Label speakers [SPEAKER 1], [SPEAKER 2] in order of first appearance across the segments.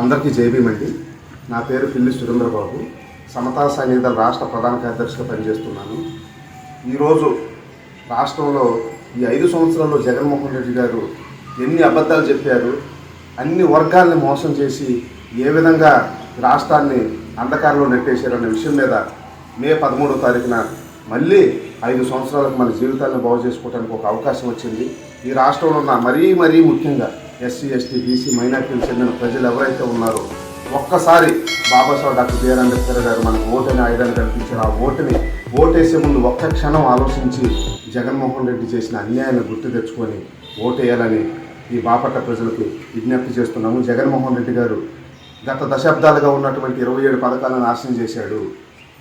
[SPEAKER 1] అందరికీ జేబీమండి నా పేరు పిల్లి సురేంద్రబాబు. సమతా సైనిక రాష్ట్ర ప్రధాన కార్యదర్శిగా పనిచేస్తున్నాను. ఈరోజు రాష్ట్రంలో ఈ ఐదు సంవత్సరాల్లో జగన్మోహన్ రెడ్డి గారు ఎన్ని అబద్ధాలు చెప్పారు అన్ని వర్గాల్ని మోసం చేసి ఏ విధంగా రాష్ట్రాన్ని అంధకారంలో నెట్టేశారనే విషయం మీద మే పదమూడో తారీఖున మళ్ళీ ఐదు సంవత్సరాలకు మన జీవితాలను బాగు చేసుకోవడానికి ఒక అవకాశం వచ్చింది. ఈ రాష్ట్రంలో ఉన్న మరీ మరీ ముఖ్యంగా ఎస్సీ ఎస్టీ బీసీ మైనార్టీలకు చెందిన ప్రజలు ఎవరైతే ఉన్నారో ఒక్కసారి బాబాసాహెబ్ డాక్టర్ బిఆర్ అంబేద్కర్ గారు మనకు ఓటని ఆయుధాన్ని కల్పించారు. ఆ ఓటుని ఓటేసే ముందు ఒక్క క్షణం ఆలోచించి జగన్మోహన్ రెడ్డి చేసిన అన్యాయాన్ని గుర్తు తెచ్చుకొని ఓటేయాలని ఈ బాపట్ల ప్రజలకు విజ్ఞప్తి చేస్తున్నాము. జగన్మోహన్ రెడ్డి గారు గత దశాబ్దాలుగా ఉన్నటువంటి ఇరవై ఏడు పథకాలను నాశనం చేశాడు.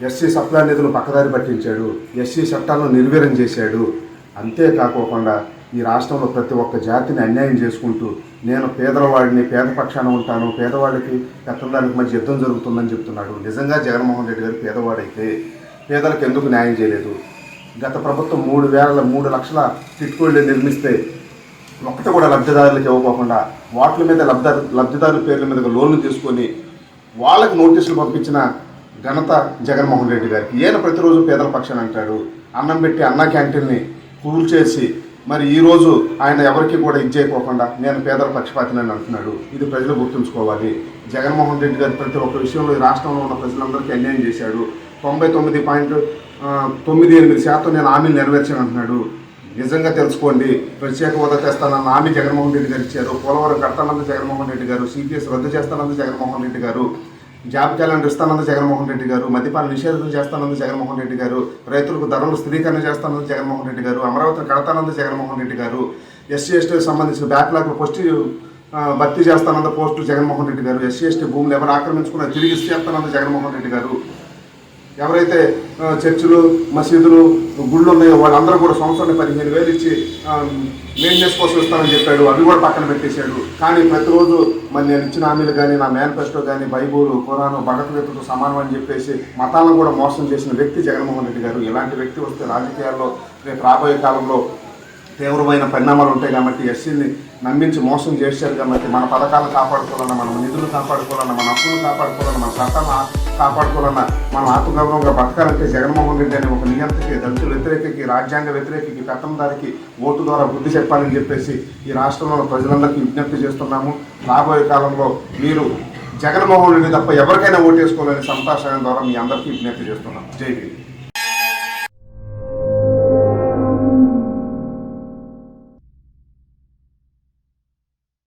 [SPEAKER 1] ఎస్సీ సప్లా నిధులు పక్కదారి పట్టించాడు. ఎస్సీ చట్టాలను నిర్వీర్యం చేశాడు. అంతేకాకోకుండా ఈ రాష్ట్రంలో ప్రతి ఒక్క జాతిని అన్యాయం చేసుకుంటూ నేను పేదవాడిని పేద పక్షాన ఉంటాను పేదవాడికి పెద్దదానికి మధ్య యుద్ధం జరుగుతుందని చెప్తున్నాడు. నిజంగా జగన్మోహన్ రెడ్డి గారు పేదవాడైతే పేదలకు ఎందుకు న్యాయం చేయలేదు? గత ప్రభుత్వం మూడు వేల మూడు లక్షల టిట్కోళ్ళు నిర్మిస్తే ఒకటి కూడా లబ్ధిదారులకు ఇవ్వకోకుండా వాటిల మీద లబ్ధ లబ్ధిదారుల పేర్ల మీద లోన్లు తీసుకొని వాళ్ళకి నోటీసులు పంపించిన ఘనత జగన్మోహన్ రెడ్డి గారికి. ఈయన ప్రతిరోజు పేదల పక్షాన అంటాడు. అన్నం పెట్టి అన్న క్యాంటీన్ని కూల్చేసి మరి ఈరోజు ఆయన ఎవరికి కూడా ఇచ్చేయకోకుండా నేను పేదల పక్షపాతిని అని అంటున్నాడు. ఇది ప్రజలు గుర్తుంచుకోవాలి. జగన్మోహన్ రెడ్డి గారు ప్రతి ఒక్క విషయంలో ఈ రాష్ట్రంలో ఉన్న ప్రజలందరికీ అన్యాయం చేశాడు. తొంభై తొమ్మిది పాయింట్ తొమ్మిది ఎనిమిది శాతం నేను హామీలు నెరవేర్చాను అంటున్నాడు. నిజంగా తెలుసుకోండి. ప్రత్యేక హోదా తెస్తానన్న హామీ జగన్మోహన్ రెడ్డి గారు ఇచ్చారు. పోలవరం కడతానంది జగన్మోహన్ రెడ్డి గారు సిపిఎస్ రద్దు చేస్తానంత జగన్మోహన్ రెడ్డి గారు. జాబ్ క్యాలెండర్ ఇస్తానంది జగన్మోహన్ రెడ్డి గారు మద్యపాన నిషేధం చేస్తానంది జగన్మోహన్ రెడ్డి గారు రైతులకు ధరలు స్థిరీకరణ చేస్తానంది జగన్మోహన్ రెడ్డి గారు అమరావతిని కడతానంది జగన్మోహన్ రెడ్డి గారు ఎస్సీ ఎస్టీకి సంబంధించిన బ్యాక్లాగ్ పోస్ట్ భర్తీ చేస్తానంద పోస్టు జగన్మోహన్ రెడ్డి గారు ఎస్సీ ఎస్టీ భూములు ఎవరు ఆక్రమించుకున్నా తిరిగి ఇచ్చేస్తానంది జగన్మోహన్ రెడ్డి గారు. ఎవరైతే చర్చిలు మసీదులు గుళ్ళు ఉన్నాయో వాళ్ళందరూ కూడా సంవత్సరానికి పదిహేను వేలు ఇచ్చి మెయింటెనెన్స్ కోసం ఇస్తానని చెప్పాడు. అవి కూడా పక్కన పెట్టేశాడు. కానీ ప్రతిరోజు మరి నేను ఇచ్చిన హామీలు కానీ నా మేనిఫెస్టో కానీ బైబుల్ ఖురాను భగవద్గీతతో సమానం అని చెప్పేసి మతాలను కూడా మోసం చేసిన వ్యక్తి జగన్మోహన్ రెడ్డి గారు. ఇలాంటి వ్యక్తి వస్తే రాజకీయాల్లో రేపు రాబోయే కాలంలో తీవ్రమైన పరిణామాలు ఉంటాయి కాబట్టి ఎస్సీని నమ్మించి మోసం చేశారు కాబట్టి మన పథకాలను కాపాడుకోవాలన్నా మన నిధులు కాపాడుకోవాలన్నా మన హక్కులు కాపాడుకోవాలన్నా మన చట్టాలను కాపాడుకోవాలన్నా మనం ఆత్మగౌరవంగా బతకాలంటే జగన్మోహన్ రెడ్డి అనే ఒక నియంత్రకి దళితుల వ్యతిరేకకి రాజ్యాంగ వ్యతిరేకకి పెత్తందారికి ఓటు ద్వారా బుద్ధి చెప్పాలని చెప్పేసి ఈ రాష్ట్రంలో ప్రజలందరికీ విజ్ఞప్తి చేస్తున్నాము. రాబోయే కాలంలో మీరు జగన్మోహన్ రెడ్డి తప్ప ఎవరికైనా ఓటేసుకోవాలని సంతాషాయం ద్వారా మీ అందరికీ విజ్ఞప్తి చేస్తున్నాం జై హింద్.